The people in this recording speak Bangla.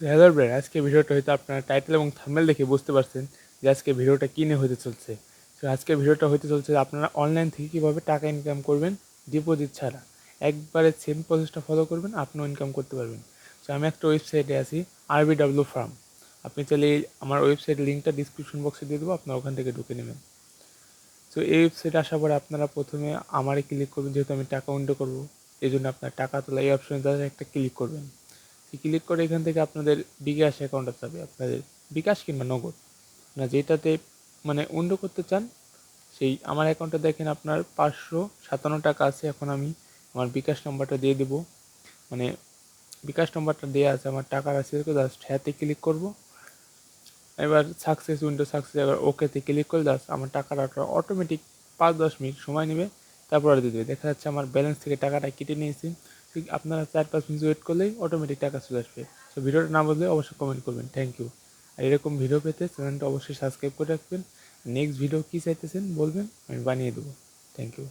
হ্যালো ব্রেন আজকে ভিডিওটা হয়তো আপনারা টাইটেল এবং থাম্বনেল দেখে বুঝতে পারছেন যে আজকে ভিডিওটা কী নিয়ে হতে চলছে। তো আজকে ভিডিওটা হতে চলছে আপনারা অনলাইন থেকে কীভাবে টাকা ইনকাম করবেন ডিপোজিট ছাড়া। একবারে সেম প্রসেসটা ফলো করবেন, আপনিও ইনকাম করতে পারবেন। তো আমি একটা ওয়েবসাইটে আছি আরবি ডাব্লিউ ফার্ম আপনি চাইলে আমার ওয়েবসাইটের লিঙ্কটা ডিসক্রিপশন বক্সে দিয়ে দেবো, আপনারা ওখান থেকে ঢুকে নেবেন। তো এই ওয়েবসাইটে আসার পরে আপনারা প্রথমে আমারে ক্লিক করবেন, যেহেতু আমি টাকা উইন্ডো করব এই জন্য আপনার টাকা তোলা এই অপশনে তাদের একটা ক্লিক করবেন। ক্লিক করে এখান থেকে আপনাদের বিকাশ অ্যাকাউন্টে যাবে আপনাদের বিকাশ কিংবা নগদ। না যেটাতে মানে উন্ডো করতে চান, সেই আমার অ্যাকাউন্টে দেখেন আপনার পাঁচশো সাতান্ন টাকা আছে, এখন আমি আমার বিকাশ নাম্বারটা দিয়ে দেবো। মানে বিকাশ নাম্বারটা দেওয়া আছে, আমার টাকা আছে জাস্ট হ্যাঁতে ক্লিক করব। এবার সাকসেস উইন্ডো সাকসেস এবার ওকেতে ক্লিক করে জাস্ট আমার টাকাটা অটোমেটিক পাঁচ দশ মিনিট সময় নেবে, তারপর দিয়ে দেবে দেখা যাচ্ছে আমার ব্যালেন্স থেকে টাকাটা কেটে নিয়েছি। ঠিক আপনারা চার পাঁচ মিনিট ওয়েট করলেই অটোমেটিক টাকা চলে আসবে। সো ভিডিওটা না বললে অবশ্যই কমেন্ট করবেন। থ্যাংক ইউ আর এরকম ভিডিও পেতে চ্যানেলটা অবশ্যই সাবস্ক্রাইব করে রাখবেন। নেক্সট ভিডিও কী চাইতেছেন বলবেন, আমি বানিয়ে দেবো। Thank you